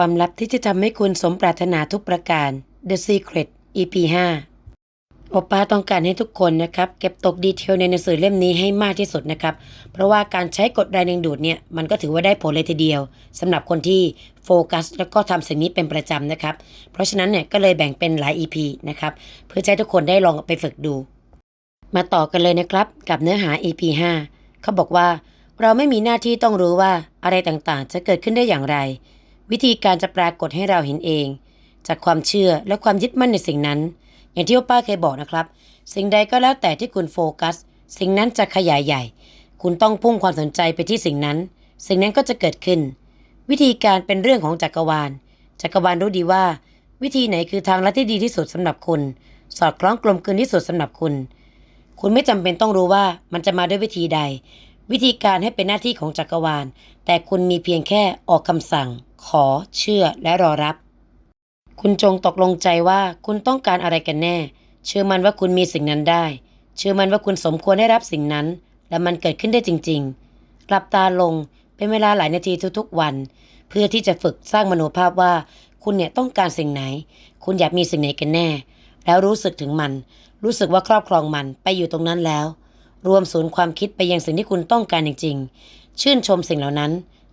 ความลับที่จะทำให้คุณสมปรารถนาทุกประการ The Secret EP 5โอป้าต้องการให้ทุกคนนะครับเก็บตกดีเทลในหนังสือเล่มนี้ให้มากที่สุดนะครับ เพราะว่าการใช้กฎแรงดึงดูดเนี่ยมันก็ถือว่าได้ผลเลยทีเดียวสำหรับคนที่โฟกัสแล้วก็ทำสิ่งนี้เป็นประจำนะครับ เพราะฉะนั้นเนี่ยก็เลยแบ่งเป็นหลาย EP นะครับเพื่อให้ทุกคนได้ลองไปฝึกดู มาต่อกันเลยนะครับกับเนื้อหา EP 5เขาบอกว่าเราไม่มีหน้าที่ต้องรู้ว่าอะไรต่างๆ จะเกิดขึ้นได้อย่างไร วิธีการจะปรากฏให้เราเห็นเอง จากความเชื่อและความยึดมั่นในสิ่งนั้น อย่างที่ป้าเคยบอกนะครับ สิ่งใดก็แล้วแต่ที่คุณโฟกัส สิ่งนั้นจะขยายใหญ่ คุณต้องพุ่งความสนใจไปที่สิ่งนั้น สิ่งนั้นก็จะเกิดขึ้น วิธีการเป็นเรื่องของจักรวาล จักรวาลรู้ดีว่า วิธีไหนคือทางลัดที่ดีที่สุดสำหรับคุณ สอดคล้องกลมกลืนที่สุดสำหรับคุณ คุณไม่จำเป็นต้องรู้ว่ามันจะมาด้วยวิธีใด วิธีการให้เป็นหน้าที่ของจักรวาล แต่คุณมีเพียงแค่ออกคำสั่ง ขอ เชื่อและรอรับ คุณจงตกลงใจว่าคุณต้องการอะไรกันแน่ เชื่อมันว่าคุณมีสิ่งนั้นได้ เชื่อมันว่าคุณสมควรได้รับสิ่งนั้น และมันเกิดขึ้นได้จริง ๆ หลับตาลงเป็นเวลาหลายนาทีทุกๆวัน เพื่อที่จะฝึกสร้างมโนภาพว่า คุณเนี่ยต้องการสิ่งไหน คุณอยากมีสิ่งไหนกันแน่ แล้วรู้สึกถึงมัน รู้สึกว่าครอบครองมันไปอยู่ตรงนั้นแล้ว รวมศูนย์ความคิดไปยังสิ่งที่คุณต้องการจริง ๆ ชื่นชมสิ่งเหล่านั้น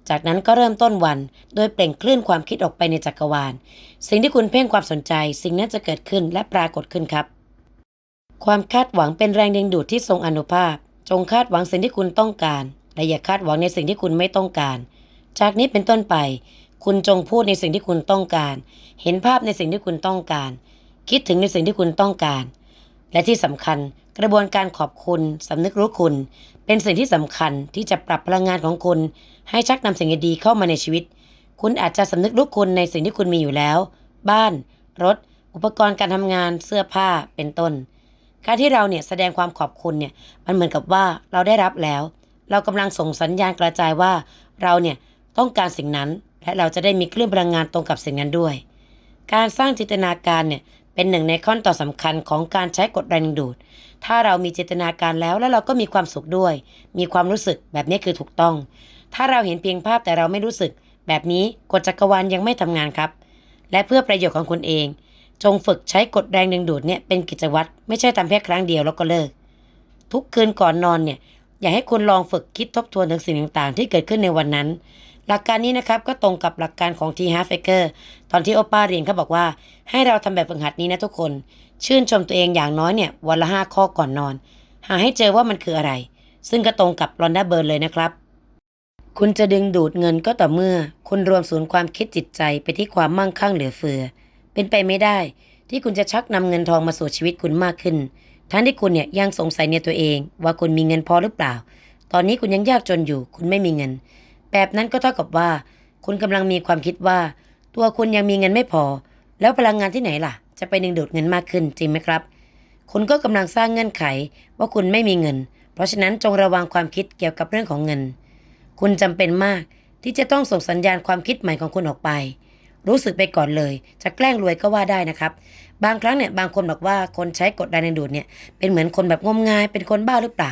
จากนั้นก็เริ่มต้นวัน โดยเปล่งคลื่นความคิดออกไปในจักรวาล สิ่งที่คุณเพ่งความสนใจ สิ่งนั้นจะเกิดขึ้นและปรากฏขึ้นครับ ความคาดหวังเป็นแรงดึงดูดที่ทรงอนุภาพ จงคาดหวังสิ่งที่คุณต้องการ และอย่าคาดหวังในสิ่งที่คุณไม่ต้องการ จากนี้เป็นต้นไป คุณจงพูดในสิ่งที่คุณต้องการ เห็นภาพในสิ่งที่คุณต้องการ คิดถึงในสิ่งที่คุณต้องการ และที่สำคัญกระบวนการขอบคุณสำนึกรู้คุณ เป็นสิ่งที่สำคัญที่จะปรับพลังงานของคุณ ให้ชักนำสิ่งดีๆเข้ามาในชีวิต คุณอาจจะสำนึกรู้คุณในสิ่งที่คุณมีอยู่แล้ว บ้าน รถ อุปกรณ์การทำงาน เสื้อผ้า เป็นต้น การที่เราเนี่ยแสดงความขอบคุณเนี่ยมันเหมือนกับว่าเราได้รับแล้ว เรากำลังส่งสัญญาณกระจายว่า เราเนี่ยต้องการสิ่งนั้น และเราจะได้มีคลื่นพลังงานตรงกับสิ่งนั้นด้วย การสร้างจินตนาการเนี่ย เป็นหนึ่งในขั้นตอนสำคัญของการใช้กฎแรงดึงดูด ถ้าเรามีจินตนาการแล้วแล้วเราก็มีความสุขด้วย มีความรู้สึกแบบนี้คือถูกต้อง ถ้าเราเห็นเพียงภาพแต่เราไม่รู้สึก แบบนี้กฎจักรวาลยังไม่ทำงานครับ และเพื่อประโยชน์ของคุณเอง จงฝึกใช้กฎแรงดึงดูดเนี่ยเป็นกิจวัตรไม่ใช่ทำแค่ครั้งเดียวแล้วก็เลิก ทุกคืนก่อนนอนเนี่ยอยากให้คุณลองฝึกคิดทบทวนถึงสิ่งต่างๆ ที่เกิดขึ้นในวันนั้น หลักการนี้นะครับก็ตรงกับหลักการของ T. h a f f a k e r ตอนที่โอป้าเรียนเขาบอกว่า ให้เราทำแบบฝึกหัดนี้นะทุกคน ชื่นชมตัวเองอย่างน้อยเนี่ยวันละห้าข้อก่อนนอน หาให้เจอว่ามันคืออะไร ซึ่งก็ตรงกับลอนดาเบิร์นเลยนะครับ คุณจะดึงดูดเงินก็ต่อเมื่อ คุณรวมศูนย์ความคิดจิตใจไปที่ความมั่งคั่งเหลือเฟือ เป็นไปไม่ได้ ที่คุณจะชักนำเงินทองมาสู่ชีวิตคุณมากขึ้น ทั้งที่คุณเนี่ยยังสงสัยในตัวเอง ว่าคุณมีเงินพอหรือเปล่า ตอนนี้คุณยังยากจนอยู่ คุณไม่มีเงิน แบบนั้นก็เท่ากับว่า คุณกำลังมีความคิดว่า ตัวคุณยังมีเงินไม่พอ แล้วพลังงานที่ไหนล่ะ จะไปดึงดูดเงินมากขึ้นจริงไหมครับ คุณก็กำลังสร้างเงื่อนไขว่าคุณไม่มีเงิน เพราะฉะนั้นจงระวังความคิดเกี่ยวกับเรื่องของเงิน คุณจำเป็นมากที่จะต้องส่งสัญญาณความคิดใหม่ของคุณออกไป รู้สึกไปก่อนเลย จะแกล้งรวยก็ว่าได้นะครับ บางครั้งเนี่ยบางคนบอกว่าคนใช้กฎแรงดึงดูดเนี่ยเป็นเหมือนคนแบบงมงายเป็นคนบ้าหรือเปล่า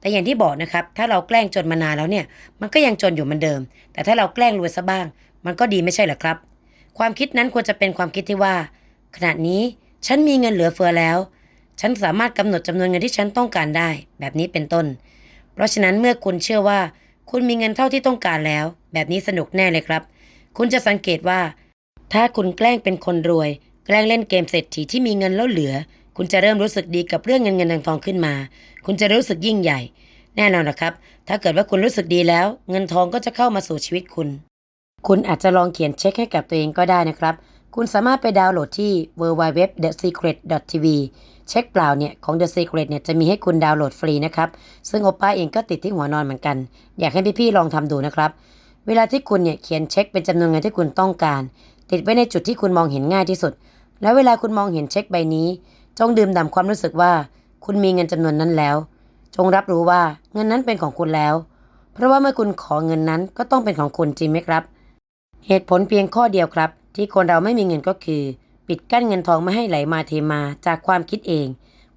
แต่อย่างที่บอกนะครับ ถ้าเราแกล้งจนมานานแล้วเนี่ย มันก็ยังจนอยู่เหมือนเดิม แต่ถ้าเราแกล้งรวยซะบ้าง มันก็ดีไม่ใช่หรอครับ ความคิดนั้นควรจะเป็นความคิดที่ว่า ขณะนี้ฉันมีเงินเหลือเฟือแล้ว ฉันสามารถกำหนดจำนวนเงินที่ฉันต้องการได้ แบบนี้เป็นต้น เพราะฉะนั้นเมื่อคุณเชื่อว่า คุณมีเงินเท่าที่ต้องการแล้ว แบบนี้สนุกแน่เลยครับ คุณจะสังเกตว่า ถ้าคุณแกล้งเป็นคนรวย แกล้งเล่นเกมเศรษฐีที่มีเงินแล้วเหลือ คุณจะเริ่มรู้สึกดีกับเรื่องเงินเงินทองทองขึ้นมา คุณจะรู้สึกยิ่งใหญ่ แน่นอนนะครับ ถ้าเกิดว่าคุณรู้สึกดีแล้ว เงินทองก็จะเข้ามาสู่ชีวิตคุณ คุณอาจจะลองเขียนเช็คให้กับตัวเองก็ได้นะครับ คุณสามารถไปดาวน์โหลดที่ www.thesecret.tv เช็คเปล่าเนี่ยของ The Secret เนี่ยจะมีให้คุณดาวน์โหลดฟรีนะครับ ซึ่งโอป้าเองก็ติดที่หัวนอนเหมือนกัน อยากให้พี่ๆลองทำดูนะครับ เวลาที่คุณเนี่ยเขียนเช็คเป็นจำนวนเงินที่คุณต้องการ ติดไว้ในจุดที่คุณมองเห็นง่ายที่สุด แล้วเวลาคุณมองเห็นเช็คใบนี้ จงดื่มด่ำความรู้สึกว่า คุณมีเงินจำนวนนั้นแล้ว จงรับรู้ว่าเงินนั้นเป็นของคุณแล้ว เพราะว่าเมื่อคุณขอเงินนั้นก็ต้องเป็นของคุณจริงไหมครับ เหตุผลเพียงข้อเดียวครับ ที่คนเราไม่มีเงินก็คือ ปิดกั้นเงินทองไม่ให้ไหลมาเทมาจากความคิดเอง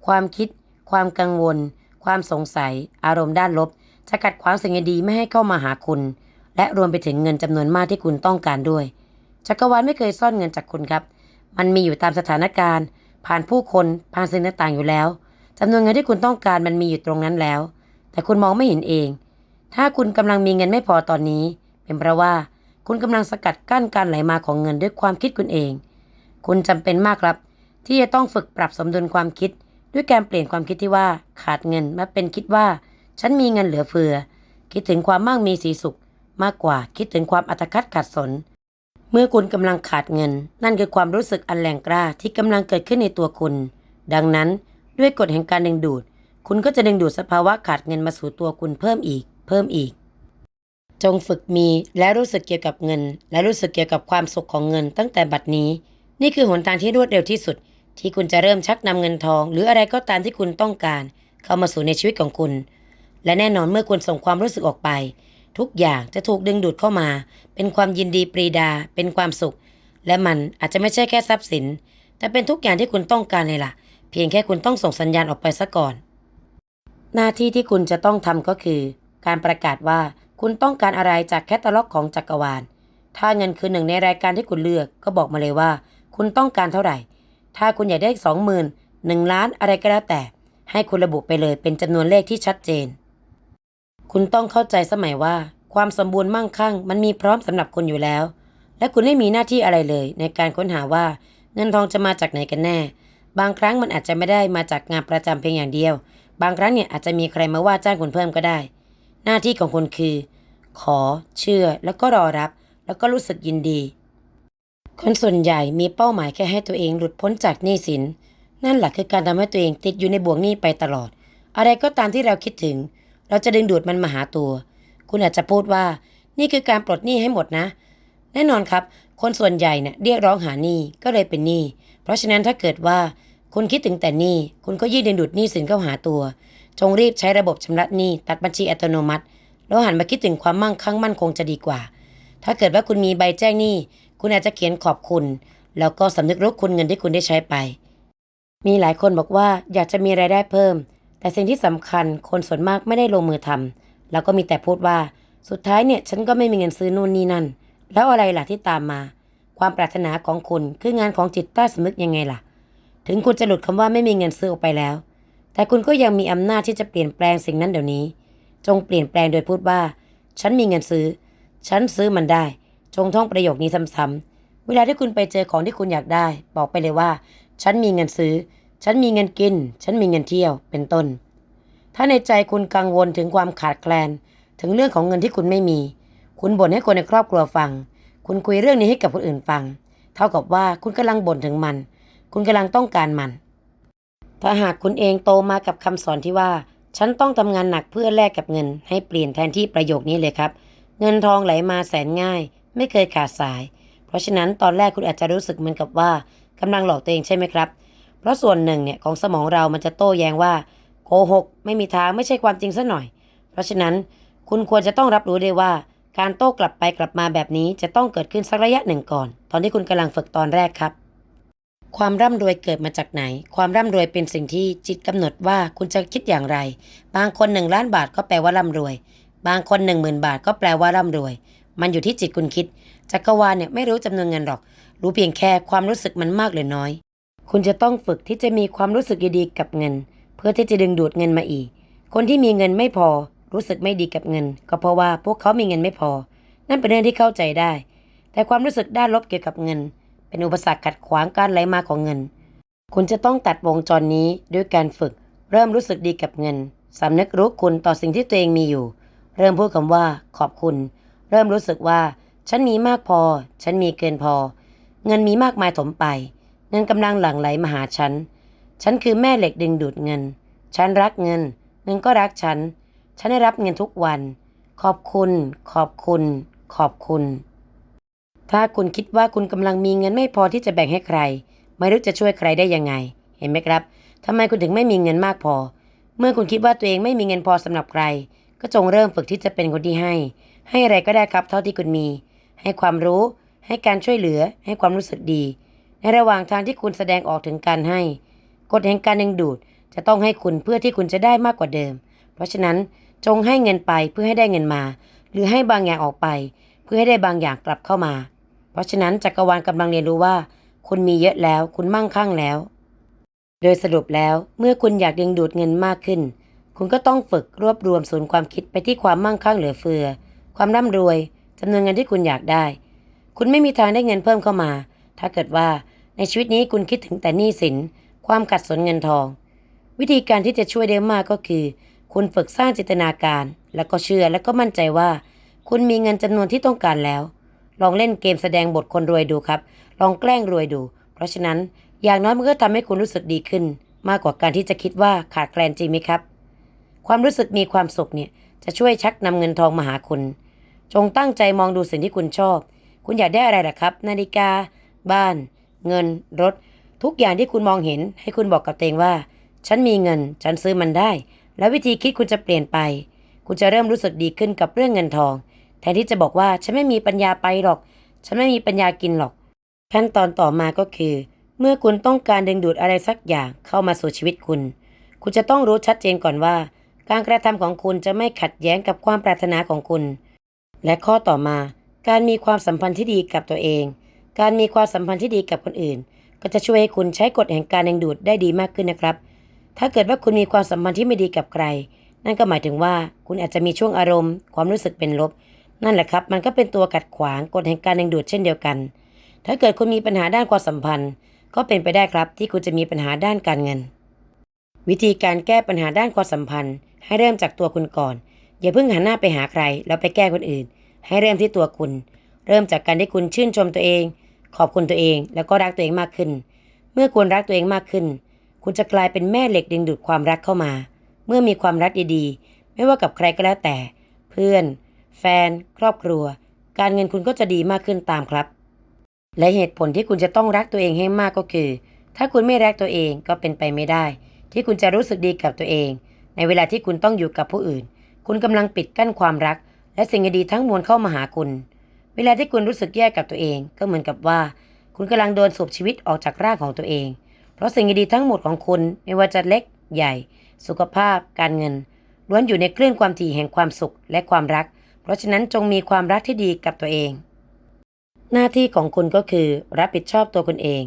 ความคิด ความกังวล ความสงสัย อารมณ์ด้านลบจะกัดขวางสิ่งดีไม่ให้เข้ามาหาคุณ และรวมไปถึงเงินจำนวนมากที่คุณต้องการด้วยจักรวาลไม่เคยซ่อนเงินจากคุณครับ มันมีอยู่ตามสถานการณ์ ผ่านผู้คนผ่านสิ่งต่างๆอยู่แล้วจำนวนเงินที่คุณต้องการมันมีอยู่ตรงนั้นแล้ว แต่คุณมองไม่เห็นเอง ถ้าคุณกำลังมีเงินไม่พอตอนนี้ เป็นเพราะว่าคุณกำลังสกัดกั้นการไหลมาของเงินด้วยความคิดคุณเอง คุณจำเป็นมากครับ ที่จะต้องฝึกปรับสมดุลความคิด ด้วยการเปลี่ยนความคิดที่ว่าขาดเงินมาเป็นคิดว่า ฉันมีเงินเหลือเฟือ คิดถึงความมั่งมีสีสุข มากกว่าคิดถึงความอัตคัดขัดสน เมื่อคุณกำลังขาดเงิน นั่นคือความรู้สึกอันแรงกล้าที่กำลังเกิดขึ้นในตัวคุณ ดังนั้นด้วยกฎแห่งการดึงดูด คุณก็จะดึงดูดสภาวะขาดเงินมาสู่ตัวคุณเพิ่มอีก เพิ่มอีก จงฝึกมีและรู้สึกเกี่ยวกับเงิน และรู้สึกเกี่ยวกับความสุขของเงินตั้งแต่บัดนี้ นี่คือหนทางที่รวดเร็วที่สุด ที่คุณจะเริ่มชักนำเงินทอง หรืออะไรก็ตามที่คุณต้องการ เข้ามาสู่ในชีวิตของคุณ และแน่นอนเมื่อคุณส่งความรู้สึกออกไป ทุกอย่างจะถูกดึงดูดเข้ามา เป็นความยินดีปรีดา เป็นความสุข และมันอาจจะไม่ใช่แค่ทรัพย์สิน แต่เป็นทุกอย่างที่คุณต้องการเลยล่ะ เพียงแค่คุณต้องส่งสัญญาณออกไปซะก่อน หน้าที่ที่คุณจะต้องทำก็คือ การประกาศว่าคุณต้องการอะไรจากแคตตาล็อกของจักรวาล ถ้าเงินคือหนึ่งในรายการที่คุณเลือก ก็บอกมาเลยว่า คุณต้องการเท่าไหร่ ถ้าคุณอยากได้สองหมื่นหนึ่งล้านอะไรก็แล้วแต่ ให้คุณระบุไปเลยเป็นจำนวนเลขที่ชัดเจน คุณต้องเข้าใจสมัยว่า ความสมบูรณ์มั่งคั่ง มันมีพร้อมสำหรับคุณอยู่แล้ว และคุณไม่มีหน้าที่อะไรเลย ในการค้นหาว่าเงินทองจะมาจากไหนกันแน่ บางครั้งมันอาจจะไม่ได้มาจากงานประจำเพียงอย่างเดียว บางครั้งเนี่ยอาจจะมีใครมาว่าจ้างคุณเพิ่มก็ได้ หน้าที่ของคุณคือ ขอ เชื่อ แล้วก็รอรับ แล้วก็รู้สึกยินดี คนส่วนใหญ่มีเป้าหมายแค่ให้ตัวเองหลุดพ้นจากหนี้สิน นั่นแหละคือการทำให้ตัวเองติดอยู่ในบ่วงหนี้ไปตลอด อะไรก็ตามที่เราคิดถึง เราจะดึงดูดมันมาหาตัว คุณอาจจะพูดว่า นี่คือการปลดหนี้ให้หมดนะ แน่นอนครับ คนส่วนใหญ่เนี่ยเรียกร้องหาหนี้ก็เลยเป็นหนี้ เพราะฉะนั้นถ้าเกิดว่า คุณคิดถึงแต่หนี้คุณก็ยิ่งดึงดูดหนี้สินเข้าหาตัว จงรีบใช้ระบบชำระหนี้ตัดบัญชีอัตโนมัติแล้วหันมาคิดถึงความมั่งคั่งมั่นคงจะดีกว่า ถ้าเกิดว่าคุณมีใบแจ้งหนี้คุณอาจจะเขียนขอบคุณ แล้วก็สำนึกรู้คุณเงินที่คุณได้ใช้ไป มีหลายคนบอกว่าอยากจะมีรายได้เพิ่ม แต่สิ่งที่สำคัญคนส่วนมากไม่ได้ลงมือทำแล้วก็มีแต่พูดว่า สุดท้ายเนี่ยฉันก็ไม่มีเงินซื้อนู่นนี่นั่น แล้วอะไรล่ะที่ตามมา ความปรารถนาของคุณคืองานของจิตใต้สำนึกยังไงล่ะ ถึงคุณจะหลุดคำว่าไม่มีเงินซื้อออกไปแล้ว แต่คุณก็ยังมีอำนาจที่จะเปลี่ยนแปลงสิ่งนั้นเดี๋ยวนี้ จงเปลี่ยนแปลงโดยพูดว่า ฉันมีเงินซื้อ ฉันซื้อมันได้ จงท่องประโยคนี้ซ้ำๆเวลาที่คุณไปเจอของที่คุณอยากได้ บอกไปเลยว่า ฉันมีเงินซื้อ ฉันมีเงินกิน ฉันมีเงินเที่ยว เป็นต้น ถ้าในใจคุณกังวลถึงความขาดแคลน ถึงเรื่องของเงินที่คุณไม่มี คุณบ่นให้คนในครอบครัวฟัง คุณคุยเรื่องนี้ให้กับคนอื่นฟัง เท่ากับว่าคุณกำลังบ่นถึงมัน คุณกำลังต้องการมัน ถ้าหากคุณเองโตมากับคำสอนที่ว่า ฉันต้องทำงานหนักเพื่อแลกกับเงิน ให้เปลี่ยนแทนที่ประโยคนี้เลยครับ เงินทองไหลมาแสนง่าย ไม่เคยขาดสาย เพราะฉะนั้นตอนแรกคุณอาจจะรู้สึกเหมือนกับว่ากำลังหลอกตัวเองใช่ไหมครับ เพราะส่วนหนึ่งเนี่ยของสมองเรามันจะโต้แย้งว่าโกหกไม่มีทางไม่ใช่ความจริงซะหน่อย เพราะฉะนั้นคุณควรจะต้องรับรู้ได้ว่า การโต้กลับไปกลับมาแบบนี้จะต้องเกิดขึ้นสักระยะหนึ่งก่อน ตอนที่คุณกำลังฝึกตอนแรกครับ ความร่ำรวยเกิดมาจากไหน ความร่ำรวยเป็นสิ่งที่จิตกำหนดว่าคุณจะคิดอย่างไร บางคนหนึ่งล้านบาทก็แปลว่าร่ำรวย บางคนหนึ่งหมื่นบาทก็แปลว่าร่ำรวย มันอยู่ที่จิตคุณคิดจักรวาลเนี่ยไม่รู้จำนวนเงินหรอก รู้เพียงแค่ความรู้สึกมันมากหรือน้อย คุณจะต้องฝึกที่จะมีความรู้สึกดีๆกับเงิน เพื่อที่จะดึงดูดเงินมาอีก คนที่มีเงินไม่พอรู้สึกไม่ดีกับเงิน ก็เพราะว่าพวกเขามีเงินไม่พอ นั่นเป็นเรื่องที่เข้าใจได้ แต่ความรู้สึกด้านลบเกี่ยวกับเงิน เป็นอุปสรรคขัดขวางการไหลมาของเงิน คุณจะต้องตัดวงจรนี้ด้วยการฝึก เริ่มรู้สึกดีกับเงินสำนึกรู้คุณต่อสิ่งที่ตัวเองมีอยู่ เริ่มพูดคำว่าขอบคุณ เริ่มรู้สึกว่า ฉันมีมากพอ ฉันมีเกินพอ เงินมีมากมายถมไป เงินกำลังหลั่งไหลมาหาฉัน ฉันคือแม่เหล็กดึงดูดเงิน ฉันรักเงิน เงินก็รักฉัน ฉันได้รับเงินทุกวัน ขอบคุณ ขอบคุณ ขอบคุณ ถ้าคุณคิดว่าคุณกำลังมีเงินไม่พอที่จะแบ่งให้ใคร ไม่รู้จะช่วยใครได้ยังไง เห็นไหมครับทำไมคุณถึงไม่มีเงินมากพอ เมื่อคุณคิดว่าตัวเองไม่มีเงินพอสำหรับใคร ก็จงเริ่มฝึกที่จะเป็นคนที่ให้ ให้อะไรก็ได้ครับเท่าที่คุณมี ให้ความรู้ ให้การช่วยเหลือ ให้ความรู้สึกดี ในระหว่างทางที่คุณแสดงออกถึงการให้ กฎแห่งการดึงดูดจะต้องให้คุณเพื่อที่คุณจะได้มากกว่าเดิม เพราะฉะนั้นจงให้เงินไปเพื่อให้ได้เงินมา หรือให้บางอย่างออกไป เพื่อให้ได้บางอย่างกลับเข้ามา เพราะฉะนั้นจักรวาลกำลังเรียนรู้ว่า คุณมีเยอะแล้ว คุณมั่งคั่งแล้ว โดยสรุปแล้วเมื่อคุณอยากดึงดูดเงินมากขึ้น คุณก็ต้องฝึกรวบรวมศูนย์ความคิดไปที่ความมั่งคั่งเหลือเฟือ ความร่ำรวยจำนวนเงินที่คุณอยากได้ คุณไม่มีทางได้เงินเพิ่มเข้ามา ถ้าเกิดว่า ในชีวิตนี้คุณคิดถึงแต่หนี้สิน ความขัดสนเงินทอง วิธีการที่จะช่วยได้มากก็คือ คุณฝึกสร้างจินตนาการ แล้วก็เชื่อแล้วก็มั่นใจว่า คุณมีเงินจำนวนที่ต้องการแล้ว ลองเล่นเกมแสดงบทคนรวยดูครับ ลองแกล้งรวยดู เพราะฉะนั้นอย่างน้อยมันก็ทำให้คุณรู้สึกดีขึ้น มากกว่าการที่จะคิดว่าขาดแคลนจริงไหมครับ ความรู้สึกมีความสุขเนี่ยจะช่วยชักนำเงินทองมาหาคุณ จงตั้งใจมองดูสิ่งที่คุณชอบ คุณอยากได้อะไรล่ะครับ นาฬิกา บ้าน เงินรถ ทุกอย่างที่คุณมองเห็น ให้คุณบอกกับตัวเองว่า ฉันมีเงิน ฉันซื้อมันได้ แล้ววิธีคิดคุณจะเปลี่ยนไป คุณจะเริ่มรู้สึกดีขึ้นกับเรื่องเงินทอง แทนที่จะบอกว่าฉันไม่มีปัญญาไปหรอก ฉันไม่มีปัญญากินหรอก ขั้นตอนต่อมาก็คือ เมื่อคุณต้องการดึงดูดอะไรสักอย่างเข้ามาสู่ชีวิตคุณ คุณจะต้องรู้ชัดเจนก่อนว่า การกระทำของคุณจะไม่ขัดแย้งกับความปรารถนาของคุณ และข้อต่อมาการมีความสัมพันธ์ที่ดีกับตัวเอง การมีความสัมพันธ์ที่ดีกับคนอื่น ก็จะช่วยให้คุณใช้กฎแห่งการดึงดูดได้ดีมากขึ้นนะครับ ถ้าเกิดว่าคุณมีความสัมพันธ์ที่ไม่ดีกับใคร นั่นก็หมายถึงว่าคุณอาจจะมีช่วงอารมณ์ ความรู้สึกเป็นลบ นั่นแหละครับ มันก็เป็นตัวกัดขวางกฎแห่งการดึงดูดเช่นเดียวกัน ถ้าเกิดคุณมีปัญหาด้านความสัมพันธ์ ก็เป็นไปได้ครับที่คุณจะมีปัญหาด้านการเงิน วิธีการแก้ปัญหาด้านความสัมพันธ์ ให้เริ่มจากตัวคุณก่อน อย่าเพิ่งหันหน้าไปหาใครแล้วไปแก้คนอื่น ให้เริ่มที่ตัวคุณ เริ่มจากการที่คุณชื่นชมตัวเอง ขอบคุณตัวเอง แล้วก็รักตัวเองมากขึ้น เมื่อคุณรักตัวเองมากขึ้น คุณจะกลายเป็นแม่เหล็กดึงดูดความรักเข้ามา เมื่อมีความรักดีๆ ไม่ว่ากับใครก็แล้วแต่ เพื่อน แฟน ครอบครัว การเงินคุณก็จะดีมากขึ้นตามครับ และเหตุผลที่คุณจะต้องรักตัวเองให้มากก็คือ ถ้าคุณไม่รักตัวเองก็เป็นไปไม่ได้ ที่คุณจะรู้สึกดีกับตัวเอง ในเวลาที่คุณต้องอยู่กับผู้อื่น คุณกำลังปิดกั้นความรัก และสิ่งดีทั้งมวลเข้ามาหาคุณ เวลาที่คุณรู้สึกแย่กับตัวเอง ก็เหมือนกับว่า คุณกำลังโดนสูบชีวิตออกจากร่างของตัวเอง เพราะสิ่งดีๆทั้งหมดของคุณไม่ว่าจะเล็กใหญ่ สุขภาพ การเงินล้วนอยู่ในคลื่นความถี่แห่งความสุขและความรัก เพราะฉะนั้นจงมีความรักที่ดีกับตัวเอง หน้าที่ของคุณก็คือรับผิดชอบตัวคุณเอง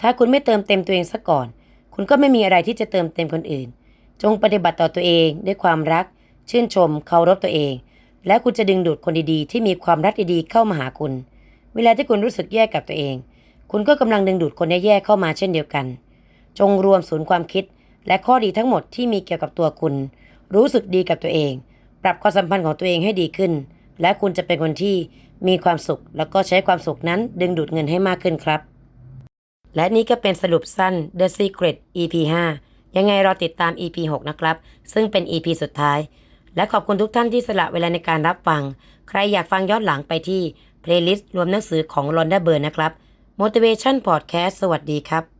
ถ้าคุณไม่เติมเต็มตัวเองซะก่อน คุณก็ไม่มีอะไรที่จะเติมเต็มคนอื่น จงปฏิบัติต่อตัวเองด้วยความรัก ชื่นชม เคารพตัวเอง และคุณจะดึงดูดคนดีๆ ที่มีความรักดีๆเข้ามาหาคุณ เวลาที่คุณรู้สึกแย่กับตัวเอง คุณก็กำลังดึงดูดคนแย่ๆเข้ามาเช่นเดียวกัน จงรวมศูนย์ความคิด และข้อดีทั้งหมดที่มีเกี่ยวกับตัวคุณ รู้สึกดีกับตัวเอง ปรับความสัมพันธ์ของตัวเองให้ดีขึ้น และคุณจะเป็นคนที่มีความสุข แล้วก็ใช้ความสุขนั้นดึงดูดเงินให้มากขึ้นครับ และนี่ก็เป็นสรุปสั้น The Secret EP 5ยังไงรอติดตาม EP 6 นะครับ ซึ่งเป็น EP สุดท้าย และขอบคุณทุกท่านที่สละเวลาในการรับฟัง ใครอยากฟังย้อนหลังไปที่เพลย์ลิสต์รวมหนังสือของลอนด้าเบอร์นะครับ Motivation Podcast สวัสดีครับ